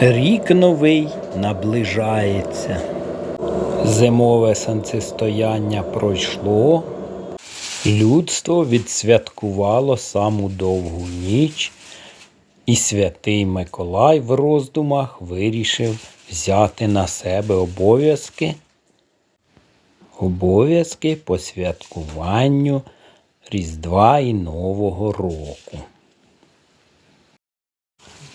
Рік новий наближається. Зимове сонцестояння пройшло. Людство відсвяткувало саму довгу ніч, і святий Миколай в роздумах вирішив взяти на себе обов'язки, обов'язки по святкуванню Різдва і Нового року.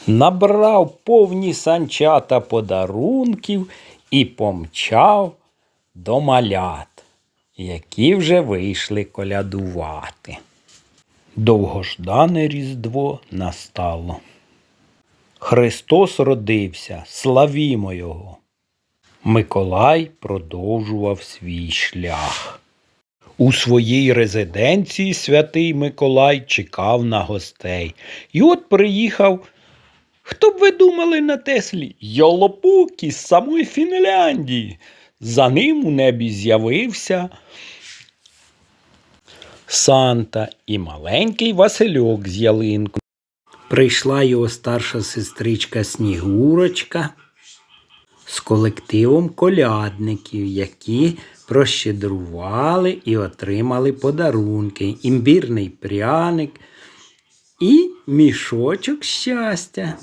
Набрав повні санчата подарунків і помчав до малят, які вже вийшли колядувати. Довгождане Різдво настало. Христос родився, славімо Його. Миколай продовжував свій шлях. У своїй резиденції святий Миколай чекав на гостей. І от приїхав, хто б ви думали на Теслі? Йолопук із самої Фінляндії. За ним у небі з'явився Санта і маленький Васильок з ялинкою. Прийшла його старша сестричка Снігурочка з колективом колядників, які прощедрували і отримали подарунки, імбірний пряник і мішочок щастя.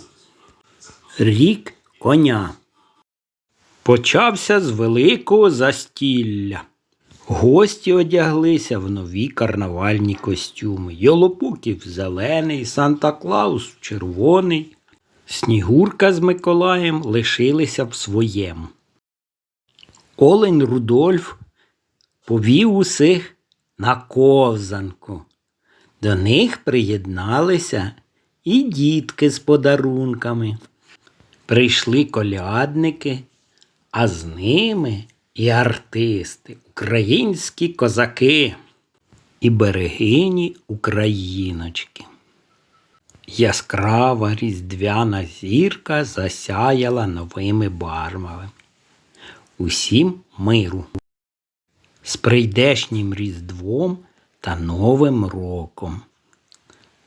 Рік коня. Почався з великого застілля. Гості одяглися в нові карнавальні костюми. Йолопуків зелений, Санта Клаус червоний. Снігурка з Миколаєм лишилися в своєму. Олень Рудольф повів усіх на ковзанку. До них приєдналися і дітки з подарунками. Прийшли колядники, а з ними і артисти, українські козаки і берегині україночки. Яскрава різдвяна зірка засяяла новими барвами. Усім миру. З прийдешнім Різдвом та Новим роком.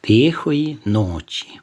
Тихої ночі.